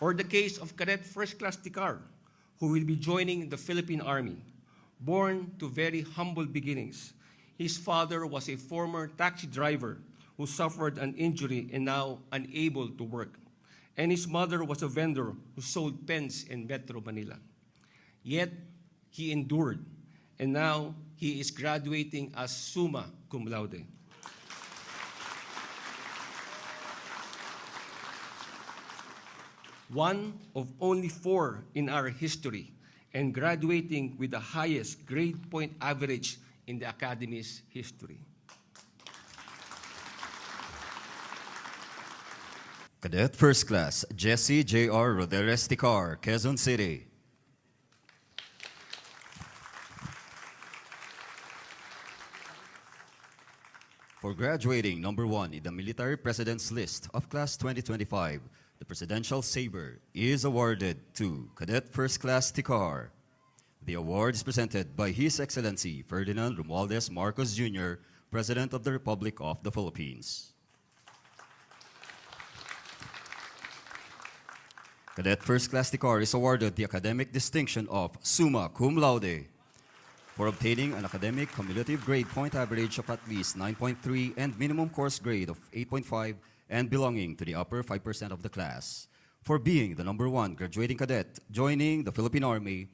Or the case of Cadet First Class Tikar, who will be joining the Philippine Army. Born to very humble beginnings, his father was a former taxi driver who suffered an injury and now unable to work. And his mother was a vendor who sold pens in Metro Manila. Yet, he endured, and now he is graduating as summa cum laude. One of only four in our history, and graduating with the highest grade point average in the Academy's history. Cadet First Class Jesse J.R. Roderes Ticar, Quezon City. For graduating number one in the Military President's List of Class 2025, the Presidential Sabre is awarded to Cadet First Class Ticar. The award is presented by His Excellency Ferdinand Romualdez Marcos Jr., President of the Republic of the Philippines. Cadet First Class Ticar is awarded the academic distinction of Summa Cum Laude for obtaining an academic cumulative grade point average of at least 9.3 and minimum course grade of 8.5 and belonging to the upper 5% of the class. For being the number one graduating cadet joining the Philippine Army,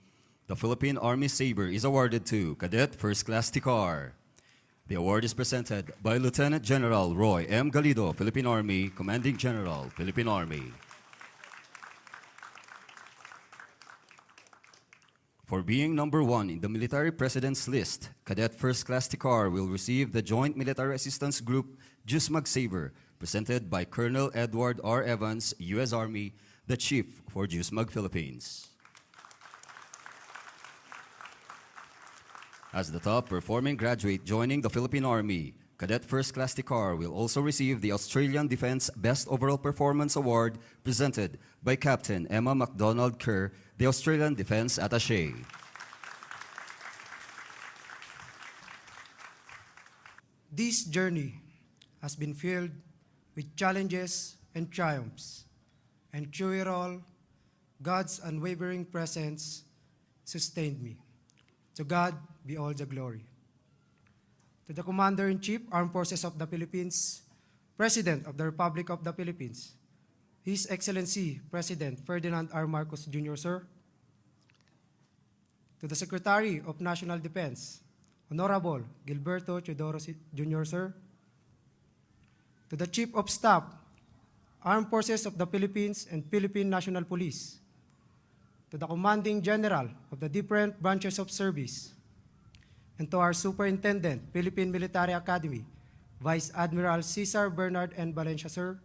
the Philippine Army Sabre is awarded to Cadet First Class Ticar. The award is presented by Lieutenant General Roy M. Galido, Philippine Army, Commanding General, Philippine Army. For being number one in the military president's list, Cadet First Class Tikar will receive the Joint Military Assistance Group JUSMAG Sabre, presented by Colonel Edward R. Evans, U.S. Army, the Chief for JUSMAG Philippines. As the top performing graduate joining the Philippine Army, Cadet First Class Tikar will also receive the Australian Defense Best Overall Performance Award presented by Captain Emma MacDonald Kerr, the Australian Defense Attaché. This journey has been filled with challenges and triumphs, and through it all, God's unwavering presence sustained me. To God be all the glory. To the Commander in Chief, Armed Forces of the Philippines, President of the Republic of the Philippines, His Excellency President Ferdinand R. Marcos Jr., sir. To the Secretary of National Defense, Honorable Gilberto Teodoro Jr., sir. To the Chief of Staff, Armed Forces of the Philippines and Philippine National Police. To the Commanding General of the different branches of service. And to our Superintendent, Philippine Military Academy, Vice Admiral Cesar Bernard N. Valencia, sir.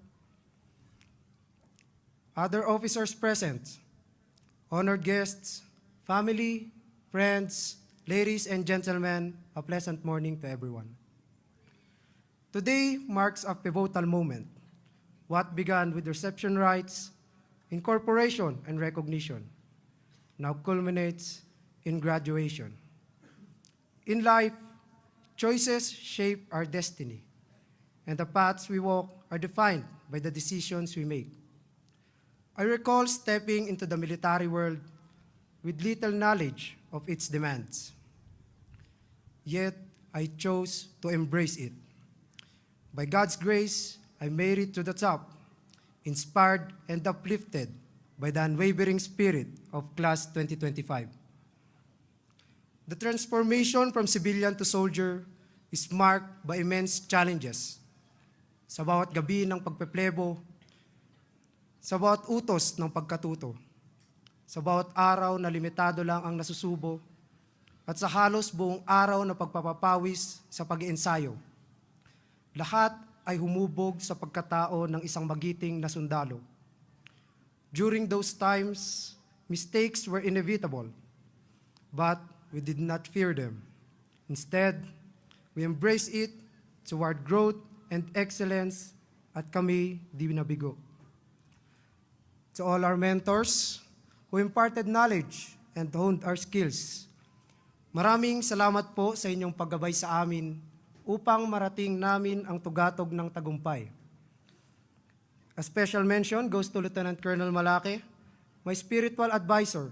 Other officers present, honored guests, family, friends, ladies and gentlemen, a pleasant morning to everyone. Today marks a pivotal moment. What began with reception rites, incorporation, and recognition now culminates in graduation. In life, choices shape our destiny, and the paths we walk are defined by the decisions we make. I recall stepping into the military world with little knowledge of its demands. Yet, I chose to embrace it. By God's grace, I made it to the top, inspired and uplifted by the unwavering spirit of Class 2025. The transformation from civilian to soldier is marked by immense challenges. Sa bawat gabi ng pagpeplebo, sa bawat utos ng pagkatuto, sa bawat araw na limitado lang ang nasusubo, at sa halos buong araw na pagpapapawis sa pag-iensayo. Lahat ay humubog sa pagkatao ng isang magiting na sundalo. During those times, mistakes were inevitable, but we did not fear them. Instead, we embraced it toward growth and excellence at kami di nabigo. To all our mentors who imparted knowledge and honed our skills, maraming salamat po sa inyong paggabay sa amin upang marating namin ang tugatog ng tagumpay. A special mention goes to Lieutenant Colonel Malake, my spiritual advisor,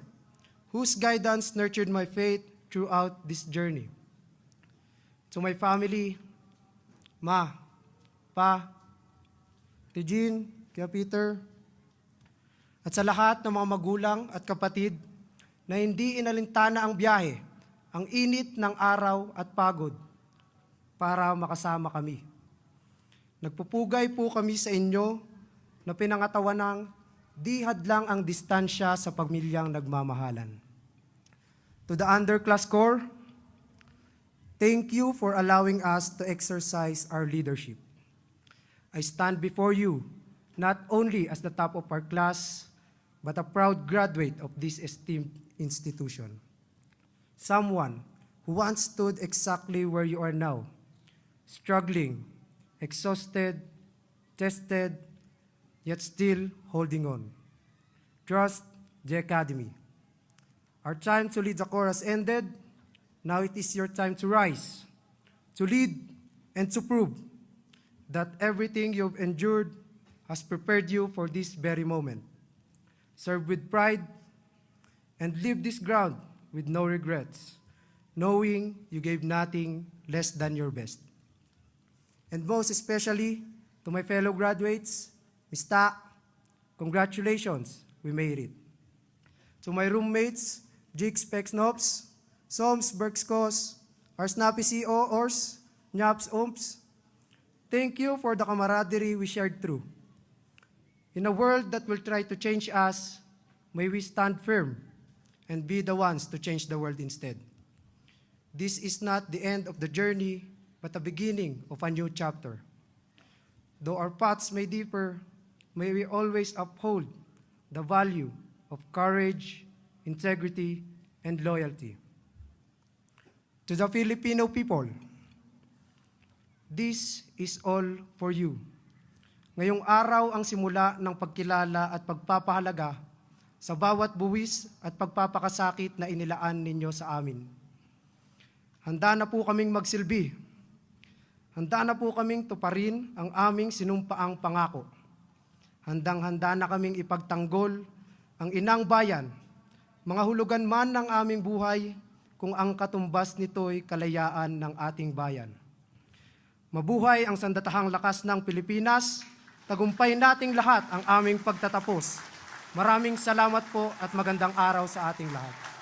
whose guidance nurtured my faith throughout this journey. To my family, Ma, Pa, Regine, Kuya Peter, at sa lahat ng mga magulang at kapatid na hindi inalintana ang biyahe, ang init ng araw at pagod para makasama kami. Nagpupugay po kami sa inyo na pinangatawan ng di hadlang ang distansya sa pamilyang nagmamahalan. To the underclass corps, thank you for allowing us to exercise our leadership. I stand before you not only as the top of our class, but a proud graduate of this esteemed institution. Someone who once stood exactly where you are now, struggling, exhausted, tested, yet still holding on. Trust the Academy. Our time to lead the chorus ended. Now it is your time to rise, to lead, and to prove that everything you've endured has prepared you for this very moment. Serve with pride and leave this ground with no regrets, knowing you gave nothing less than your best. And most especially to my fellow graduates, Mr. congratulations, we made it. To my roommates, Jake Spexnops, Soms Berkskos, our snappy CO Ors, Nyaps Omps, thank you for the camaraderie we shared through. In a world that will try to change us, may we stand firm and be the ones to change the world instead. This is not the end of the journey, but the beginning of a new chapter. Though our paths may differ, may we always uphold the value of courage, integrity, and loyalty. To the Filipino people, this is all for you. Ngayong araw ang simula ng pagkilala at pagpapahalaga sa bawat buwis at pagpapakasakit na inilaan ninyo sa amin. Handa na po kaming magsilbi. Handa na po kaming tuparin ang aming sinumpaang pangako. Handang-handa na kaming ipagtanggol ang inang bayan, mga hulugan man ng aming buhay kung ang katumbas nito'y kalayaan ng ating bayan. Mabuhay ang sandatahang lakas ng Pilipinas. Tagumpay nating lahat ang aming pagtatapos. Maraming salamat po at magandang araw sa ating lahat.